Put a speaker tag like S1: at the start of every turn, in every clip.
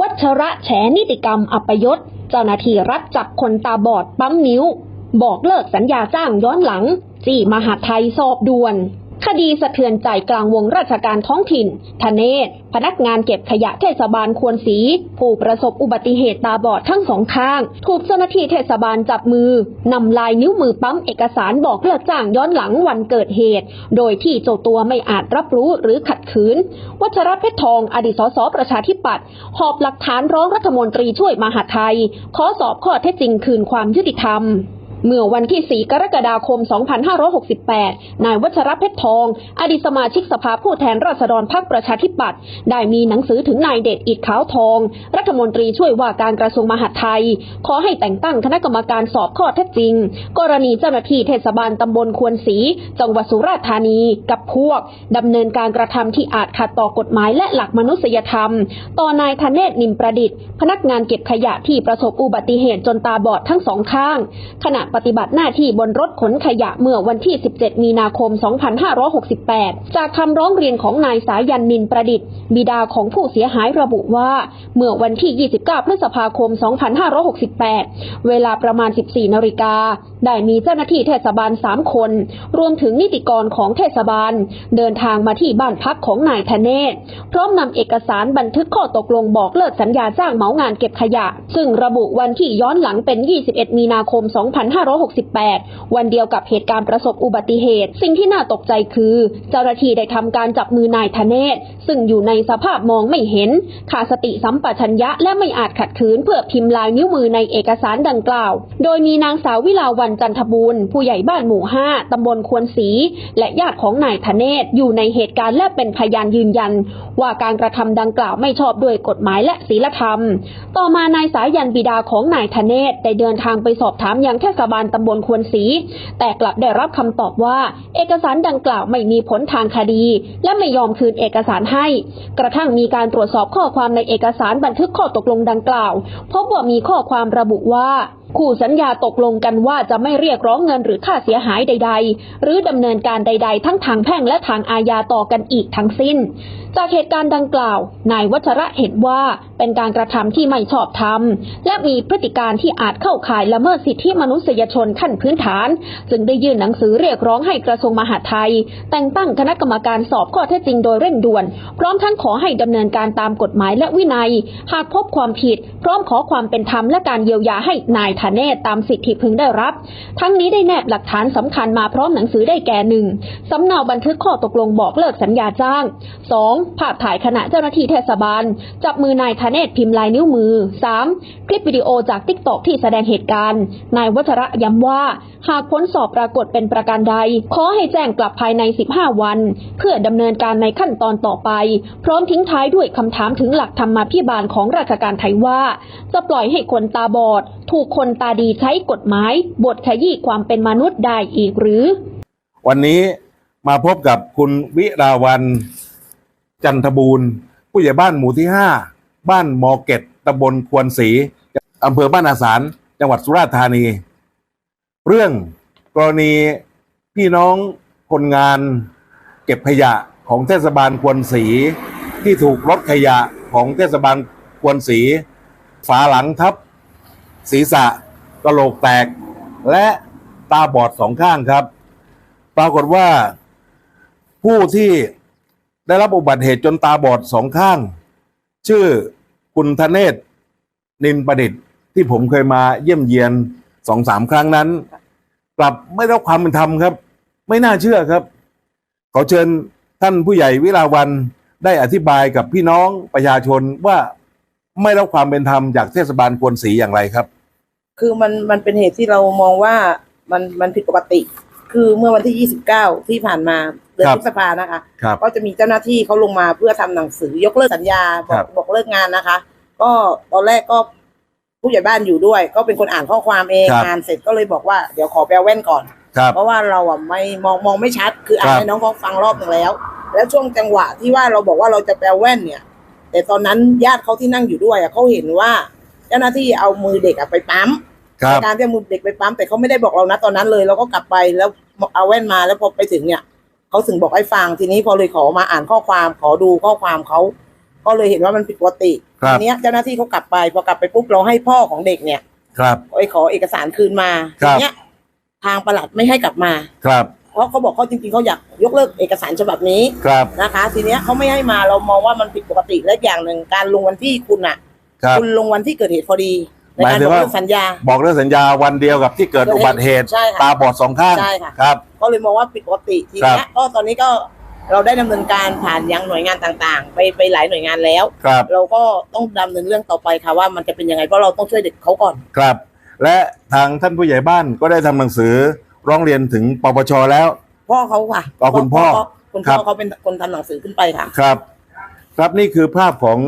S1: วัชระแฉนิติกรรมอัปยศ เจ้าหน้าที่รัฐจับคนตาบอดปั๊มนิ้ว บอกเลิกสัญญาจ้างย้อนหลัง จี้มหาไทยสอบด่วน คดีสะเทือนใจกลางวงราชการท้องถิ่น ทเนศ พนักงานเก็บขยะเทศบาลควรศรีผู้ประสบอุบัติเหตุตาบอดทั้งสองข้าง ถูกเจ้าหน้าที่เทศบาลจับมือ นำลายนิ้วมือปั๊มเอกสารบอกเลิกจ้างย้อนหลังวันเกิดเหตุ โดยที่เจ้าตัวไม่อาจรับรู้หรือขัดขืน วัชรเพชรทองอดีตสสประชาธิปัตย์หอบหลักฐานร้องรัฐมนตรีช่วยมหาไทย ขอสอบข้อเท็จจริงคืนความยุติธรรม เมื่อวันที่ 4 กรกฎาคม 2568 นายวัชรเพชรทอง อดีตสมาชิกสภาผู้แทนราษฎรพรรคประชาธิปัตย์ ได้มีหนังสือถึงนายเดชอิดขาวทอง รัฐมนตรีช่วยว่าการกระทรวงมหาดไทย ขอให้แต่งตั้งคณะกรรมการสอบข้อเท็จจริง กรณีเจ้าหน้าที่เทศบาลตำบลควรศรี จังหวัดสุราษฎร์ธานี กับพวกดำเนินการกระทำที่อาจขัดต่อกฎหมายและหลักมนุษยธรรม ต่อนายธเนศนิมประดิษฐ์ พนักงานเก็บขยะที่ประสบอุบัติเหตุจนตาบอดทั้งสองข้างขณะปฏิบัติหน้าที่บนรถขนขยะเมื่อวันที่ 17 มีนาคม 2568 จากคำร้องเรียนของนายสายันนินประดิษฐ์ บิดาของผู้เสียหายระบุว่า เมื่อวันที่ 29 พฤษภาคม 2568 เวลาประมาณ 14 นาฬิกา ได้มีเจ้าหน้าที่เทศบาล 3 คน รวมถึงนิติกรของเทศบาล เดินทางมาที่บ้านพักของนายธเนศพร้อมนำเอกสารบันทึกข้อตกลงบอกเลิกสัญญาจ้างเหมางานเก็บขยะ ซึ่งระบุวันที่ย้อนหลังเป็น 21 มีนาคม 25 2568 วันเดียวกับเหตุการณ์ประสบอุบัติเหตุ สิ่งที่น่าตกใจคือ เจ้าหน้าที่ได้ทำการจับมือนายธเนศซึ่งอยู่ในสภาพมองไม่เห็น ขาดสติสัมปชัญญะและไม่อาจขัดขืนเพื่อพิมพ์ลายนิ้วมือในเอกสารดังกล่าว โดยมีนางสาววิลาวันจันทบูรณ์ผู้ใหญ่บ้านหมู่ 5 ตำบลควรศรีและญาติของนายธเนศอยู่ในเหตุการณ์และเป็นพยานยืนยัน ว่าการกระทำดังกล่าวไม่ชอบด้วยกฎหมายและศีลธรรม ต่อมานายสายันบิดาของนายธเนศได้เดินทางไปสอบถามยังเทศบาลาลตำบลควนศรีแต่กลับได้รับคำตอบว่า เอกสารดังกล่าวไม่มีผลทางคดี และไม่ยอมคืนเอกสารให้ กระทั่งมีการตรวจสอบข้อความในเอกสารบันทึกข้อตกลงดังกล่าว พบว่ามีข้อความระบุว่าคู่สัญญาตกลงกันว่าจะไม่เรียกร้องเงินหรือค่าเสียหายใด ๆ หรือดำเนินการใด ๆ ทั้งทางแพ่งและทางอาญาต่อกันอีกทั้งสิ้น จากเหตุการณ์ดังกล่าว นายวัชระเห็นว่าเป็นการกระทำที่ไม่ชอบธรรม และมีพฤติการที่อาจเข้าข่ายละเมิดสิทธิมนุษยชนขั้นพื้นฐาน จึงได้ยื่นหนังสือเรียกร้องให้กระทรวงมหาดไทย แต่งตั้งคณะกรรมการสอบข้อเท็จจริงโดยเร่งด่วน พร้อมทั้งขอให้ดำเนินการตามกฎหมายและวินัย หากพบความผิด พร้อมขอความเป็นธรรมและการเยียวยาให้นายธเนศตามสิทธิพึงได้รับ ทั้งนี้ได้แนบหลักฐานสำคัญมาพร้อมหนังสือได้แก่หนึ่งสำเนาบันทึกข้อตกลงบอกเลิกสัญญาจ้าง 2. ภาพถ่ายขณะเจ้าหน้าที่เทศบาล จับมือนายธเนศพิมพ์ลายนิ้วมือ 3. คลิปวิดีโอจากทิกตอกที่แสดงเหตุการณ์ นายวัชระย้ำว่า หากผลสอบปรากฏเป็นประการใด ขอให้แจ้งกลับภายใน 15 วัน เพื่อดำเนินการในขั้นตอนต่อไป พร้อมทิ้งท้ายด้วยคำถามถึงหลักธรรมาภิบาลของราชการไทยว่า จะปล่อยให้คนตาบอด ถูกคนตาดีใช้กฎหมาย บทขยี้ความเป็นมนุษย์ได้อีกหรือ
S2: วันนี้มาพบกับคุณวิราวันจันทบูรณ์ ผู้ใหญ่บ้านหมู่ที่ห้าบ้านมอเก็ตตำบลควรศรีอำเภอบ้านอาสารจังหวัดสุราษฎร์ธานี เรื่องกรณีพี่น้องคนงานเก็บขยะของเทศบาลควรศรีที่ถูกรถขยะของเทศบาลควรศรีฝาหลังทับ ศีรษะกระโหลกแตก และตาบอดสองข้างครับ ปรากฏว่า ผู้ที่ได้รับอุบัติเหตุจนตาบอดสองข้าง ชื่อคุณธเนศนินประดิษฐ์ที่ผมเคยมาเยี่ยมเยียนสองสามครั้งนั้น กลับไม่ได้รับความเป็นธรรมครับ ไม่น่าเชื่อครับ ขอเชิญท่านผู้ใหญ่วิลาวันได้อธิบายกับพี่น้องประชาชนว่าไม่ได้รับความเป็นธรรมจากเทศบาลควนศรีอย่างไรครับ
S3: คือมันมันเป็นเหตุที่เรามองว่ามันมันผิดปกติ คือเมื่อวันที่ 29 ที่ผ่านมาเดือน
S2: ครับ
S3: พฤษภานะคะ
S2: ครับ
S3: ก็จะมีเจ้าหน้าที่เขาลงมาเพื่อทำหนังสือยกเลิกสัญญาบอ
S2: ครั
S3: ก
S2: บ
S3: บอกเลิกงานนะคะ ก็ตอนแรกก็ผู้ใหญ่บ้านอยู่ด้วย ก็เป็นคนอ่านข้อความเอง
S2: ครับ
S3: อ่านเสร็จก็เลยบอกว่าเดี๋ยวขอแปลแว่นก่อน
S2: ครับ
S3: เพราะว่าเราอะไม่มองมองไม่ชัด คืออ่าน
S2: ครับ
S3: ให้น้องเขาฟังรอบหนึ่งแล้ว แล้วช่วงจังหวะที่ว่าเราบอกว่าเราจะแปลแว่นเนี่ย แต่ตอนนั้นญาติเขาที่นั่งอยู่ด้วยอะเขาเห็นว่า เจ้าหน้าที่เอามือเด็กอะไปปั๊ม
S2: ครับ
S3: ในการที่เอามือเด็กไปปั๊มแต่เขาไม่ได้บอกเรานะตอนนั้นเลยเราก็กลับไปแล้วเอาแว่นมาแล้วพอไปถึงเนี่ยเขาถึงบอกให้ฟังทีนี้พอเลยขอมาอ่านข้อความขอดูข้อความเขาก็เลยเห็นว่ามันผิดปกติ
S2: ครับ
S3: ทีเนี้ยเจ้าหน้าที่เขากลับไปพอกลับไปปุ๊บเราให้พ่อของเด็กเนี่ย
S2: ครับ
S3: ไปขอเอกสารคืนมา
S2: ครั
S3: ที
S2: บ
S3: เนี้ยทางประหลัดไม่ให้กลับมา
S2: ครับ
S3: เพราะเขาบอกเขาจริงๆเขาอยากยกเลิกเอกสารฉบับนี้
S2: ครับ
S3: นะคะ ทีเนี้ยเขาไม่ให้มาเรามองว่ามันผิดปกติและอย่างหนึ่งการลงวันที่คุณอะ
S2: ครับ
S3: คุณลงวันที่เกิดเหตุพอดีใน
S2: หมาย
S3: การ
S2: ถึ
S3: บ
S2: ง
S3: อก
S2: ว่า
S3: เลิกสัญญา
S2: บอกเรื่องสัญญาวันเดียวกับที่เกิดอุบัติเหตุ
S3: ใช่ค่ะ
S2: ตาบอดสองข้าง
S3: ใช่ค่ะ
S2: ครับ
S3: ก็เลยมองว่าผิดปกติที
S2: ครั
S3: เนี้
S2: บ
S3: ยก็ตอนนี้ก็เราได้ดำเนินการผ่านยังหน่วยงานต่างๆ ไปไปหลายหน่วยงานแล้ว
S2: ครับ
S3: เราก็ต้องดำเนินเรื่องต่อไปค่ะว่ามันจะเป็นยังไงเพราะเราต้องช่วยเด็กเขาก่อน
S2: ครับ และทางท่านผู้ใหญ่บ้านก็ได้ทำหนังสือร้องเรียนถึงปปชแล้ว
S3: พ่อเขาค่ะ
S2: อ๋อคุณพ่อ
S3: คุณ
S2: ครั
S3: พ่อบเขาเป็นคนทำหนังสือขึ้นไปค่ะ
S2: ครับ ครับนี่คือภาพของ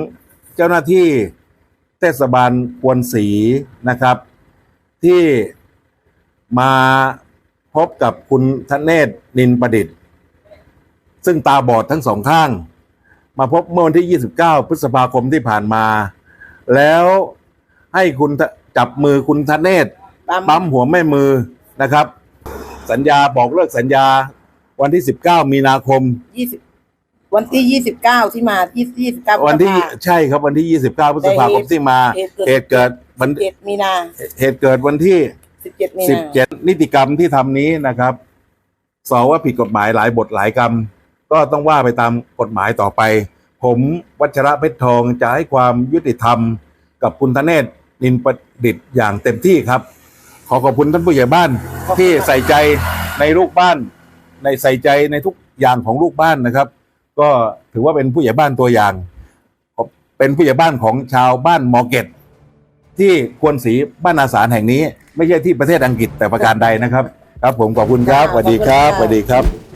S2: เจ้าหน้าที่ เทศบาลควนศรีนะครับ ที่มาพบกับคุณธเนศนินประดิษฐ์ ซึ่งตาบอดทั้งสองข้าง มาพบเมื่อวันที่ 29 พฤษภาคมที่ผ่านมา แล้วให้คุณทะจับมือคุณธเนศ
S3: ตาม
S2: ปั๊มหัวแม่มือนะครับ สัญญาบอกเลิกสัญญาวันที่ 19 มีนาคม
S3: ยี่สิบ วันที่ยี่สิบเก้าที่มาที่ยี่สิบเก้า
S2: วันที่ใช่ครับวันที่29พฤษภาคมที่มา
S3: เหตุเกิด
S2: เหตุเกิดวัน
S3: เจ็ดมีนา
S2: เหตุเกิดวันที่
S3: สิบเจ็ดมีนา
S2: 17นิติกรรมที่ทำนี้นะครับสอว่าผิดกฎหมายหลายบทหลายกรรม ก็ต้องว่าไปตามกฎหมายต่อไป ผมวัชระเพชรทองจะให้ความยุติธรรม กับคุณธเนศนินประดิษฐ์อย่างเต็มที่ครับ ขอขอบคุณท่านผู้ใหญ่บ้านที่ใส่ใจในลูกบ้าน ในใส่ใจในทุกอย่างของลูกบ้านนะครับ ก็ถือว่าเป็นผู้ใหญ่บ้านตัวอย่าง เป็นผู้ใหญ่บ้านของชาวบ้านมอร์เก็ตที่ควรศรีบ้านอาสาแห่งนี้ ไม่ใช่ที่ประเทศอังกฤษแต่ประการใดนะครับ ครับผมขอบคุณครับสวัสดีครับสวัสดีครับ